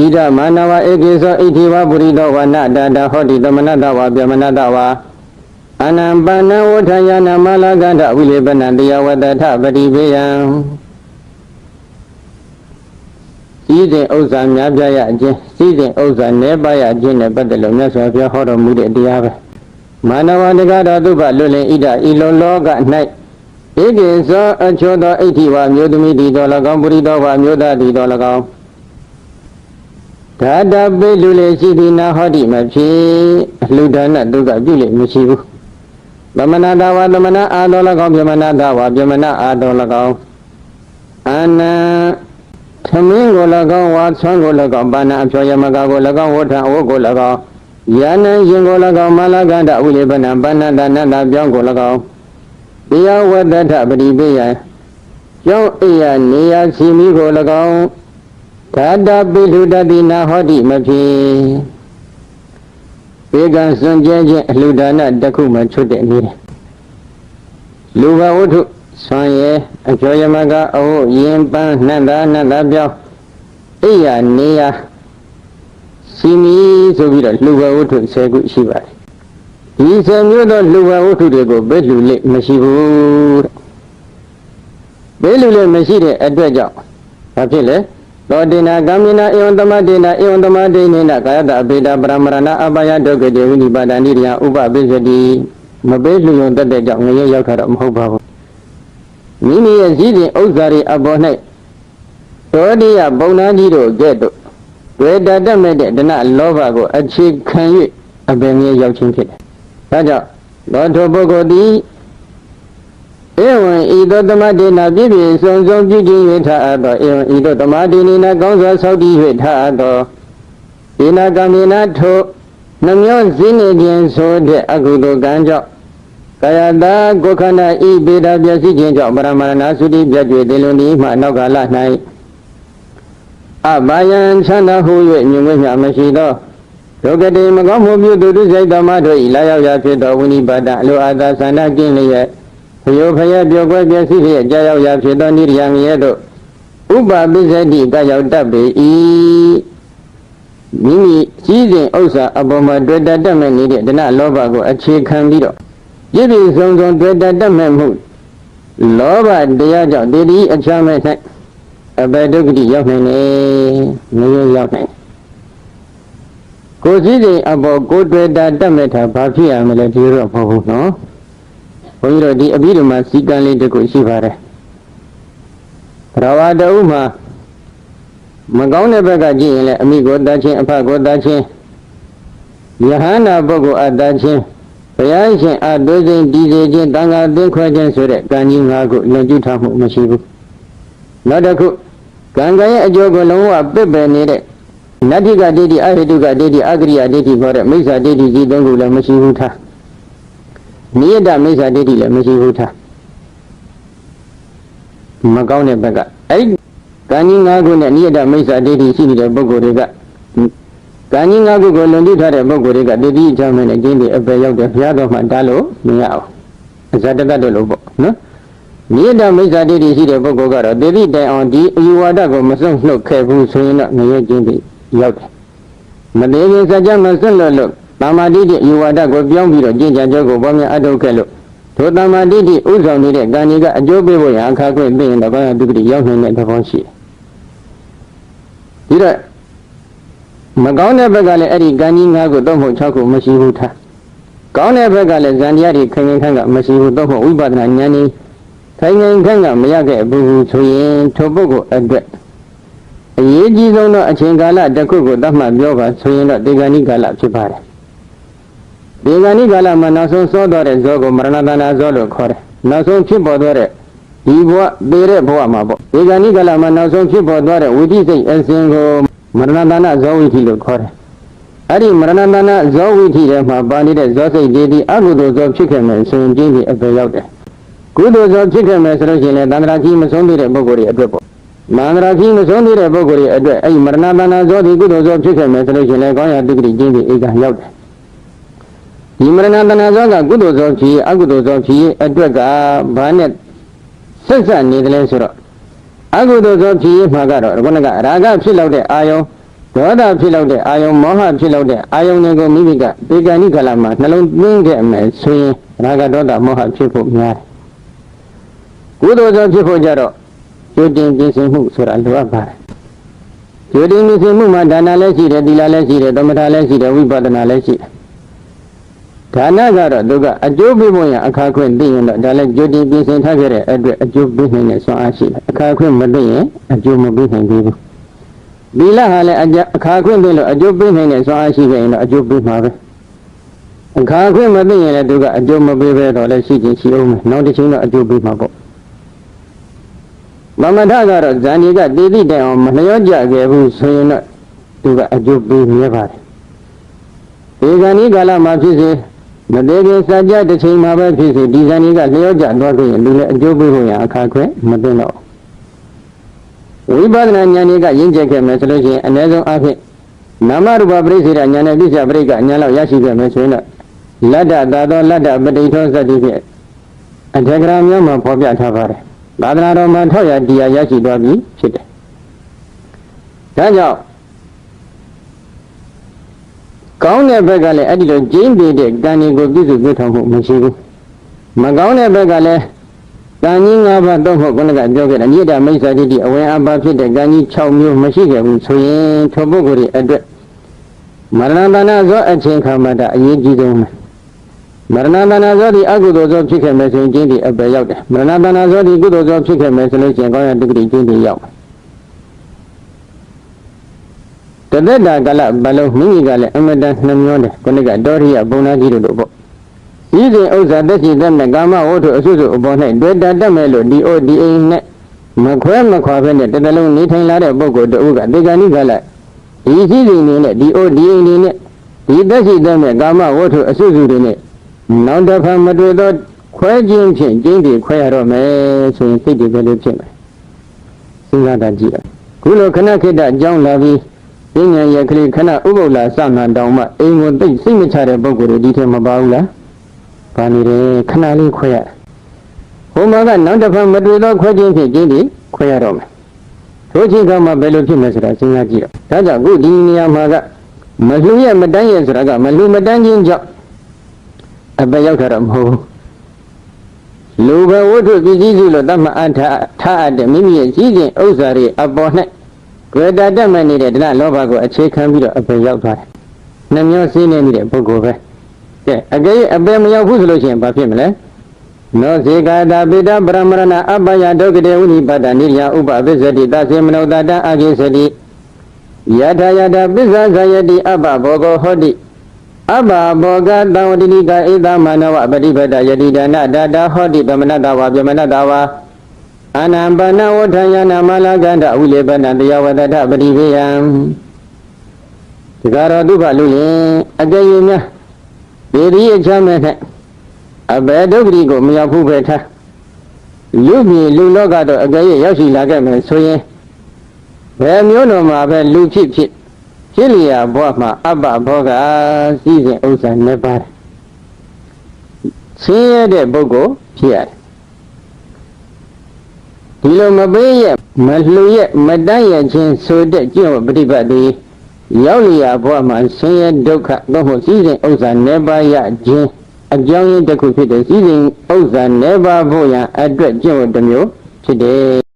ဣဒမာနဝဧကေသောဣတိဝပုရိသောဝနတတဟောတိသမနတဝပြမနတဝအနံပနဝဋ္ဌယနာမလကန္တဝိလေပနံတရားဝတ္တထပတိပေယံဤတဲ့ဥစ္စာများပြားရခြင်းဤတဲ့ဥစ္စာနည်းပါးရခြင်းနဲ့ပတ်သက်လို့မြတ်စွာဘုရားဟောတော်မူတဲ့တရားပဲမာနဝတကတော်သူပလွတ်လင်ဣဒဤလုံလောက၌ဧကေသောအချောသောဣတိဝမျိုးသမီးတည်တော်၎င်းပုရိသောဝမျိုးသားတည်တော်၎င်း ဒါတပိလူလေရှိသည်နာဟောတိမဖြစ်အလှူဒါနသူကပြုလေမရှိဘူးသမဏတာဝသမဏအာတော်၎င်းပြမနာတာဝပြမနာအာတော်၎င်းအာနံသမင်းကို၎င်းဝါဆွမ်းကို၎င်းပါဏအဖြောယမကကို၎င်းဝဋ္ဌအဝတ်ကို၎င်းယာနံရင်ကို၎င်းမလကန္တဝိလေပနံပါဏတနတပြောင်းကို၎င်းတရားဝတ္တထပရိပေယကျောင်းအိယနေယစီမီကို၎င်း ဓာတပိလူတတိနာဟောတိမဖြစ်ဧကံစွန့်ကြဲခြင်းအလှူဒါနတစ်ခုမှချွတ်တဲ့နေ့လူဘဝတ္ထုဆွမ်းရဲအကျော်ယမကအဟုရင်ပန်းနှံ့သာနှံ့သာပြောင်းအိယာနေယစီမီဆိုပြီးတော့လူဘဝတ္ထု10ခုရှိပါတယ်ဒီ10မျိုးသောလူဘဝတ္ထုတွေကိုဘယ်လူလိမရှိဘူးတဲ့ဘယ်လူလိမရှိတဲ့အတွက်ကြောင့်ဘာဖြစ်လဲ သောတိနာကမိနာဧဝံသမတေနာဧဝံသမတေနေနာကာယတအဘိဓပရမရဏအပယဒုက္ခတေဝိနိပါဒာနိရိယဥပပိစတိမပေးလူယုံတက်တဲ့ကြောင့်ငရေရောက်တာတော့မဟုတ်ပါဘူးမိမိရဲ့စည်းစိမ်ဥစ္စာတွေအပေါ်၌သောတိယဘုံနာကြီးတို့ကဲ့သို့ဝေဒတတ်မဲ့တဲ့ဒနလောဘကိုအခြေခံ၍အပင်ငရေရောက်ခြင်းဖြစ်တယ်။ဒါကြောင့်သောထိုပုဂ္ဂိုလ်သည် ဧဝံဤသောတမတေနာပြည့်ပြည့်စုံစုံပြုကျင်း၍ထားအပ်သောဧဝံဤသောတမတေနေနာကောင်းစွာဆောက်တည်၍ထားအပ်သောဒေနာကမေနာထိုနှမျောဇင်းနေခြင်းဆိုတဲ့အကုသိုလ်ကံကြောင့်ကာယတာကိုယ်ခန္ဓာဤပေတာပျက်စီးခြင်းကြောင့်ပရမရဏသုတိပြတ်၍တေလွန်ဒီမှနောက်ကာလ၌အဘာယံချမ်းသာဟု၍မြင်ဝဲမြမရှိသောဒုက္ကတိမကောင်းမှုပြုသူတုစိတ်တော်မတို့ဤလာရောက်ရာဖြစ်သောဝိနိပါဒအလိုအာသာသန္တာကင်းလျက် ဖယောဖယပြောကွဲပြည့်စည်ဖြင့်ကြာရောက်ရာဖြစ်သောနိရိယငရဲတို့ဥပပိစတိကရောက်တတ်ပေ၏မိမိကြီးစဉ်ဥစ္စာအပေါ်မှာတွေ့တတ်တတ်မဲ့နေတဲ့ဒနလောဘကိုအခြေခံပြီးတော့ပြည့်ပြည့်စုံစုံတွေ့တတ်တတ်မဲ့မှုလောဘတရားကြောင့်တတိအချမ်းမဲ့၌အဘဒုက္ခတိရောက်နိုင်တယ်မျိုးရောက်နိုင်ကိုယ်စည်းစိမ်အပေါ်ကိုယ်တွေ့တာတတ်မဲ့တာဘာဖြစ်ရမလဲဒီတော့မဟုတ်ဘူးနော် ဘုန်းကြီးတို့ဒီအပြီးဓမ္မစီကံလေးတစ်ခုရှိပါတယ်ဘရဝတအုမှာမကောင်းတဲ့ဘက်ကကြည့်ရင်လည်းအမိကိုတတ်ချင်းအဖကိုတတ်ချင်းယဟန္တာပုဂ္ဂိုလ်အတ္တချင်းဘုရားရှင်အတုစိန်တည်စေခြင်းတန်ခါသင်ခွဲခြင်းဆိုတဲ့ကံကြီး၅ခုလွန်ကျူးထားမှုမရှိဘူးနောက်တစ်ခုကံကံရဲ့အကျိုးကိုလုံးဝပစ်ပယ်နေတဲ့နတ္တိကဒိဋ္ဌိအဟိတုကဒိဋ္ဌိအကရိယာဒိဋ္ဌိခေါ်တဲ့မိစ္ဆာဒိဋ္ဌိကြီးသုံးခုလည်းမရှိဘူးထား နိယတမိစ္ဆာဒိဋ္ဌိလည်းမရှိဘူးထားမကောင်းတဲ့ဘက်ကအဲ့ကံကြီး၅ခုနဲ့နိယတမိစ္ဆာဒိဋ္ဌိရှိနေတဲ့ပုဂ္ဂိုလ်တွေကကံကြီး၅ခုကိုလွန်ကျူးထားတဲ့ပုဂ္ဂိုလ်တွေကတတိအချမ်းမဲ့နဲ့ကျင်းပြီးအပယ်ရောက်တယ်ဘုရားတော်မှတားလို့မရအောင်အဇတတတ်လို့ပေါ့နော်နိယတမိစ္ဆာဒိဋ္ဌိရှိတဲ့ပုဂ္ဂိုလ်ကတော့တတိတိုင်အောင်ဒီအယူဝါဒကိုမစွန့်နှုတ်ခဲ့ဘူးဆိုရင်တော့ငရဲကျင်းပြီးရောက်တယ်မသေးခင်စကြမစွန့်လွတ်လို့ တမာတိတိယူဝါဒကိုပြောင်းပြီးတော့ကျင့်ကြံကြောကိုပေါ်များအထုတ်ခဲ့လို့ထိုတမာတိတိဥဆောင်နေတဲ့ကံကြီးကအကျိုးပေးဖို့ရအခါခွင့်သိရင်တော့ဘာဒုက္ခရောက်နေတဲ့သဘောရှိတယ်ဒီတော့မကောင်းတဲ့ဘက်ကလည်းအဲ့ဒီကံကြီး၅ခုသုံးဖို့၆ခုမရှိဘူးထားကောင်းတဲ့ဘက်ကလည်းဇန်တရားတွေခင်ခင်ခန့်ကမရှိဘူးသုံးဖို့ဝိပဿနာဉာဏ်ကြီးခိုင်ခိုင်ခန့်ကမရခဲ့ဘူးဆိုရင်ထိုပုဂ္ဂိုလ်အတွက်အရေးကြီးဆုံးသောအချိန်ကာလတစ်ခုကိုသတ်မှတ်ပြောပါဆိုရင်တော့ဒေဂာနိကာလဖြစ်ပါတယ် ဒေဂာနိကာလမှာနောက်ဆုံးစောသွားတဲ့ဇောကိုမရဏတနာဇောလို့ခေါ်တယ်နောက်ဆုံးဖြစ်ပေါ်သွားတဲ့ဒီဘဝပေတဲ့ဘဝမှာပေါ့ဒေဂာနိကာလမှာနောက်ဆုံးဖြစ်ပေါ်သွားတဲ့ဝိသိစိတ်အစဉ်ကိုမရဏတနာဇောဝိသီလို့ခေါ်တယ်အဲ့ဒီမရဏတနာဇောဝိသီထဲမှာပါနေတဲ့ဇောစိတ်တွေဒီအကုသိုလ်ဇောဖြစ်ခဲ့မယ်ဆိုရင်ပြင်းပြီးအပေရောက်တယ်ကုသိုလ်ဇောဖြစ်ခဲ့မယ်ဆိုလို့ရှိရင်လည်းတန္တရာကြီးမဆုံးသေးတဲ့ပုဂ္ဂိုလ်တွေအတွက်ပေါ့မန္တရာကြီးမဆုံးသေးတဲ့ပုဂ္ဂိုလ်တွေအတွက်အဲ့ဒီမရဏတနာဇောဒီကုသိုလ်ဇောဖြစ်ခဲ့မယ်ဆိုလို့ရှိရင်လည်းကောင်းရာတိဂတိကျင်းပြီးဧကရောက်တယ် ဒီမရဏတနာဇောကကုသိုလ်ဇောဖြစ်အကုသိုလ်ဇောဖြစ်အတွက်ကဘာနဲ့ဆက်ဆက်နေတယ်လဲဆိုတော့အကုသိုလ်ဇောဖြစ်မှာကတော့ခုနကရာဂဖြစ်လောက်တဲ့အာယုံဒေါသဖြစ်လောက်တဲ့အာယုံမောဟဖြစ်လောက်တဲ့အာယုံတွေကိုမိမိကဧကဏိကလမှာနှလုံးသွင်းခဲ့မယ်ဆိုရင်ရာဂဒေါသမောဟဖြစ်ဖို့များတယ်ကုသိုလ်သောဖြစ်ဖို့ကြတော့ကျွတင်ပြင်ဆင်မှုဆိုတာလိုအပ်ပါတယ်ကျွတင်ပြင်ဆင်မှုမှာဒါနလည်းရှိတယ်သီလလည်းရှိတယ်သမထလည်းရှိတယ်ဝိပဿနာလည်းရှိတယ် ဒါနကတော့သူကအကျိုးပေးဖို့ရအခါခွင့်သိရင်တော့ဒါလည်းကျွတင်ပြင်ဆင်ထားခဲ့တဲ့အတွက်အကျိုးပေးနိုင်တဲ့ဆွမ်းအားရှိတယ်အခါခွင့်မသိရင်အကျိုးမပေးနိုင်သေးဘူးသီလဟာလည်းအကြအခါခွင့်သိလို့အကျိုးပေးနိုင်တဲ့ဆွမ်းအားရှိခဲ့ရင်တော့အကျိုးပေးမှာပဲအခါခွင့်မသိရင်လည်းသူကအကျိုးမပေးဘဲတော့လည်းရှိချင်းရှိအောင်မယ်နောက်တစ်ချိန်တော့အကျိုးပေးမှာပေါ့မမထကတော့ဇန်ဒီကတည်တည်တိုင်အောင်မလျော့ကြခဲ့ဘူးဆိုရင်တော့သူကအကျိုးပေးမြဲပါတယ်ဒီဇန်ဒီကာလမှာဖြစ်စေ မသေးခင်စကြတစ်ချိန်မှာပဲဖြစ်စေဒီဇန်ဒီကလျော့ကြသွားခဲ့ရင်လူလည်းအကျိုးပေးဖို့ရအခါခွင့်မသိတော့ဝိပဿနာဉာဏ်တွေကရင့်ကျက်ခဲ့မယ်ဆိုလို့ရှိရင်အ ਨੇ ဆုံးအဖြစ်နာမရူပပရိစ္ဆေဒဉာဏ်နဲ့ပြစ္ဆပရိက္ခဉာဏ်လောက်ရရှိခဲ့မယ်ဆိုရင်တော့လတ္တသာသောလတ္တပဋိထောသတိဖြင့်အထေကရာမျိုးမှာဖော်ပြထားပါတယ်သာသနာတော်မှာထောက်ရတရားရရှိသွားပြီဖြစ်တယ်ဒါကြောင့် ကောင်းတဲ့ဘက်ကလည်းအဲ့ဒီလိုကျင်းပြတဲ့ကံတွေကိုပြည့်စုံပြထောင်မှုမရှိဘူးမကောင်းတဲ့ဘက်ကလည်းကံကြီး၅ပါးတော့ဟုတ်ခုနကပြောခဲ့တယ်မြေတာမိစ္ဆာတိတိအဝင်အပါဖြစ်တဲ့ကံကြီး6မျိုးမရှိခဲ့ဘူးဆိုရင်ထိုပုဂ္ဂိုလ်ရဲ့အတွက်မရဏတနာဇောအချိန်ခါမှတအရေးကြီးဆုံးပဲမရဏတနာဇောဒီအကုသိုလ်ဇောဖြစ်ခဲ့မယ်ဆိုရင်ကျင်းဒီအပယ်ရောက်တယ်မရဏတနာဇောဒီကုသိုလ်ဇောဖြစ်ခဲ့မယ်ဆိုလို့ရှိရင်ကောင်းရတက္ကတိကျင်းဒီရောက်တ သက်တာကလဘလုံးမိမိကလည်းအမတန်နှမျောတယ်ခုနကတောရိယဘုံနာကြီးတို့ပေါ့ဤစဉ်ဥစ္စာတက်ရှိတဲ့ကာမဝတ္ထုအစုစုအပေါ်၌တွေ့တာတတ်မဲ့လို့ဒီအိုဒီအိမ်နဲ့မခွဲမခွာဘဲနဲ့တစ်တလုံးနေထိုင်လာတဲ့ပုဂ္ဂိုလ်တို့ကဒေဂဏိကလဒီရှိစဉ်နေနဲ့ဒီအိုဒီအိမ်နေနဲ့ဒီတက်ရှိတဲ့ကာမဝတ္ထုအစုစုတွေနဲ့နောက်တစ်ဖန်မတွေ့တော့ခွဲခြင်းဖြင့်ကျင်းပြီးခွဲရတော့မယ်ဆိုရင်စိတ်တွေပဲလို့ဖြစ်မယ်စဉ်းစားတာကြည့်ရခုလိုခဏခိတ္တအကြောင်းလာပြီး ပညာရကလေးခဏဥပုပ်လာစမှန်တောင်မှအိမ်ကိုသိစိတ်မချတဲ့ပုဂ္ဂိုလ်တွေဒီထဲမပါဘူးလားပါနေတယ်ခဏလေးခွဲရဟိုမှာကနောက်တစ်ဖန်မတွေ့တော့ခွဲခြင်းဖြင့်ကျင်းပြီးခွဲရတော့မယ်ထိုချိန်ကမှဘယ်လိုဖြစ်မလဲဆိုတာစဉ်းစားကြည့်တော့ဒါကြောင့်ခုဒီနေရာမှာကမလှူရမတန်းရဆိုတာကမလှူမတန်းခြင်းကြောင့်အပရောက်တာတော့မဟုတ်ဘူးလူဘဝတ္ထုပစ္စည်းစုလို့တတ်မှအထထားအပ်တဲ့မိမိရဲ့ကြီးစဉ်ဥစ္စာတွေအပေါ်၌ ကြွယ်တာတက်မဲ့နေတဲ့ဒနာလောဘကိုအခြေခံပြီးတော့အပရောက်သွားတယ်။နှမျောစင်းနေမိတဲ့ပုဂ္ဂိုလ်ပဲ။ကဲအကယ်၍အပယ်မရောက်ဘူးဆိုလို့ရှိရင်ဘာဖြစ်မလဲ။နောဇေကာတာပိတပရမရဏအပယဒုက္ခတေဝိနိပါဒနိရိယဥပပစ္စတိသစေမနောတတအကိသတိယထာယထာပစ္ဆဇယတိအပဘောဂောဟောတိအဘဘောဂတံဝတိနိကဧသမနဝပฏิပဒယတိဒါနဒါတာဟောတိဗမနတဝါဗမနတဝါ အနံပနဝဋ္ဌယနာမလာကန္တဝိလေပနတရားဝတ္တပတိဝေယံဒီကတော့သူ့ဘာလို့ရင်အကြရင်များဒီဒီအချမ်းမဲ့တဲ့အဘယ်ဒုက္ခရီကိုမရောက်ဘူးပဲထားလူပြည်လူလောကတော့အကြရင်ရောက်ရှိလာခဲ့မယ်ဆိုရင်ဘယ်မျိုးတော်မှာပဲလူဖြစ်ဖြစ်ဖြစ်လျာဘဝမှာအပ္ပဘောကစီးစဉ်ဥစ္စာနှစ်ပါးဆင်းရဲတဲ့ပုဂ္ဂိုလ်ဖြစ်ရတယ် ဒီလိုမပေးရမလှူရမတန်းရခြင်းဆိုတဲ့ကျင့်ဝတ်ပฏิပတ်တွေရောက်လျာဘဝမှာဆင်းရဲဒုက္ခတော့မဟုတ်စီးစဉ်ဥစ္စာနှစ်ပါးရခြင်းအကြောင်းရင်းတစ်ခုဖြစ်တဲ့စီးစဉ်ဥစ္စာနှစ်ပါးဖို့ရန်အတွက်ကျင့်ဝတ်တစ်မျိုးဖြစ်တယ်